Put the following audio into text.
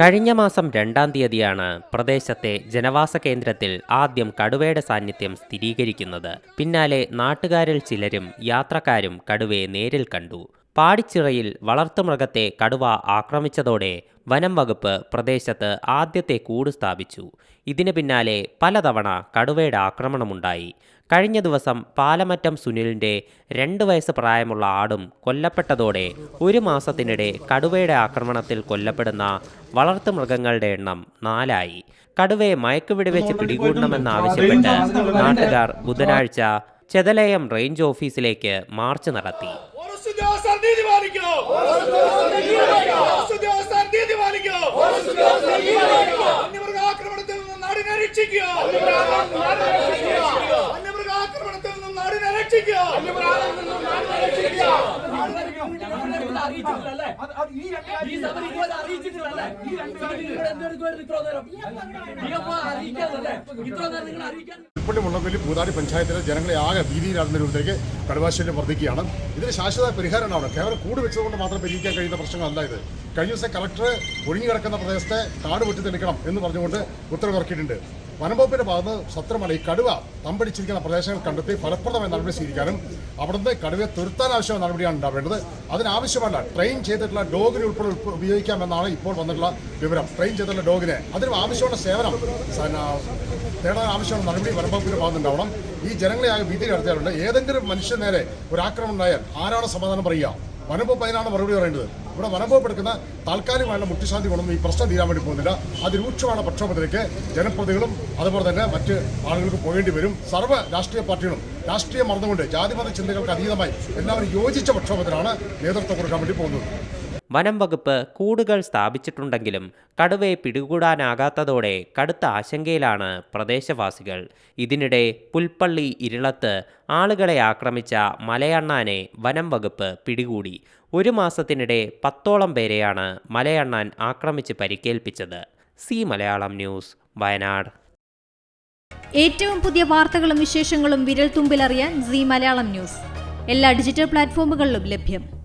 കഴിഞ്ഞ മാസം രണ്ടാം തീയതിയാണ് പ്രദേശത്തെ ജനവാസ കേന്ദ്രത്തിൽ ആദ്യം കടുവയുടെ സാന്നിധ്യം സ്ഥിരീകരിക്കുന്നത്. പിന്നാലെ നാട്ടുകാരിൽ ചിലരും യാത്രക്കാരും കടുവയെ നേരിൽ കണ്ടു. പാടിച്ചിറയിൽ വളർത്തുമൃഗത്തെ കടുവ ആക്രമിച്ചതോടെ വനം വകുപ്പ് പ്രദേശത്ത് ആദ്യത്തെ കൂട് സ്ഥാപിച്ചു. ഇതിന് പിന്നാലെ പലതവണ കടുവയുടെ ആക്രമണമുണ്ടായി. കഴിഞ്ഞ ദിവസം പാലമറ്റം സുനിലിന്റെ രണ്ട് വയസ്സ് പ്രായമുള്ള ആടും കൊല്ലപ്പെട്ടതോടെ ഒരു മാസത്തിനിടെ കടുവയുടെ ആക്രമണത്തിൽ കൊല്ലപ്പെടുന്ന വളർത്തുമൃഗങ്ങളുടെ എണ്ണം നാലായി. കടുവയെ മയക്കുവെടിവെച്ച് പിടികൂടണമെന്നാവശ്യപ്പെട്ട് നാട്ടുകാർ ബുധനാഴ്ച ചെതലയം റേഞ്ച് ഓഫീസിലേക്ക് മാർച്ച് നടത്തി. ഉദ്യോഗസ്ഥർ നീതി പാലിക്കോ ഉദ്യോഗസ്ഥർ നീതി പാലിക്കോ വന്യമൃഗാക്രമണത്തിൽ നിന്ന് നാടിനെ രക്ഷിക്കുക. വന്യമൃഗാക്രമണത്തിൽ നിന്ന് നാടിനെ രക്ഷിക്കുക. ഈ സഭ ഇതുവരെ ഉൾപ്പള്ളി മുള്ളംകൊല്ലി പൂതാടി പഞ്ചായത്തിലെ ജനങ്ങളെ ആകെ ഭീതിയിലാകുന്ന രൂപത്തിലേക്ക് കടുവാശല്യം വർദ്ധിക്കുകയാണ്. ഇതിന് ശാശ്വത പരിഹാരമാണ്. അവിടെ കേവലം കൂട് വെച്ചതുകൊണ്ട് മാത്രം പരിഹരിക്കാൻ കഴിയുന്ന പ്രശ്നങ്ങളല്ല ഇത്. കഴിഞ്ഞ ദിവസം കളക്ടർ ഒഴിഞ്ഞു കിടക്കുന്ന പ്രദേശത്തെ കാട് വെട്ടി തെളിക്കണം എന്ന് പറഞ്ഞുകൊണ്ട് ഉത്തരവിറക്കിയിട്ടുണ്ട് വനംവകുപ്പിന്റെ ഭാഗത്ത് സത്രമല്ല ഈ കടുവ തമ്പടിച്ചിരിക്കുന്ന പ്രദേശങ്ങൾ കണ്ടെത്തി ഫലപ്രദമായ നടപടി സ്വീകരിക്കാനും അവിടുന്ന് കടുവയെ തുരുത്താൻ ആവശ്യമായ നടപടിയാണ് ഉണ്ടാവേണ്ടത്. അതിനാവശ്യമല്ല ട്രെയിൻ ചെയ്തിട്ടുള്ള ഡോഗിനെ ഉൾപ്പെടെ ഉൾപ്പെ- ഉപയോഗിക്കാമെന്നാണ് ഇപ്പോൾ വന്നിട്ടുള്ള വിവരം. ട്രെയിൻ ചെയ്തിട്ടുള്ള ഡോഗിനെ. അതിന് ആവശ്യമുള്ള സേവനം തേടാൻ ആവശ്യമുള്ള നടപടി വനംവകുപ്പിന്റെ ഭാഗത്തുണ്ടാവണം ഈ ജനങ്ങളെ ആ ഭീതി നടത്തിയാലുണ്ട് ഏതെങ്കിലും മനുഷ്യൻ നേരെ ഒരു ആക്രമണം ഉണ്ടായാൽ ആരാണ് സമാധാനം പറയുക? വനംവകുപ്പ് അതിനാണ് മറുപടി പറയേണ്ടത്. ഇവിടെ വനംവകുപ്പ് എടുക്കുന്ന താൽക്കാലികമായുള്ള മുട്ടിശാന്തി കൊണ്ടൊന്നും ഈ പ്രശ്നം തീരാൻ വേണ്ടി പോകുന്നില്ല. അതിരൂക്ഷമാണ് പ്രക്ഷോഭത്തിലേക്ക് ജനപ്രതികളും അതുപോലെ തന്നെ മറ്റ് ആളുകൾക്ക് പോകേണ്ടി വരും. സർവ രാഷ്ട്രീയ പാർട്ടികളും രാഷ്ട്രീയം മറന്നുകൊണ്ട് ജാതിമത ചിന്തകൾക്ക് അതീതമായി എല്ലാവരും യോജിച്ച പ്രക്ഷോഭത്തിലാണ് നേതൃത്വം കൊടുക്കാൻ വേണ്ടി പോകുന്നത്. വനം വകുപ്പ് കൂടുകൾ സ്ഥാപിച്ചിട്ടുണ്ടെങ്കിലും കടുവയെ പിടികൂടാനാകാത്തതോടെ കടുത്ത ആശങ്കയിലാണ് പ്രദേശവാസികൾ. ഇതിനിടെ പുൽപ്പള്ളി ഇരുളത്ത് ആളുകളെ ആക്രമിച്ച മലയണ്ണാനെ വനം വകുപ്പ് പിടികൂടി. ഒരു മാസത്തിനിടെ പത്തോളം പേരെയാണ് മലയണ്ണാൻ ആക്രമിച്ച് പരിക്കേൽപ്പിച്ചത്. C Malayalam news Wayanad. ഏറ്റവും പുതിയ വാർത്തകളും വിശേഷങ്ങളും വിരൽ തുമ്പിലറിയാൻ സി മലയാളം ന്യൂസ്. എല്ലാ ഡിജിറ്റൽ പ്ലാറ്റ്ഫോമുകളിലും ലഭ്യം.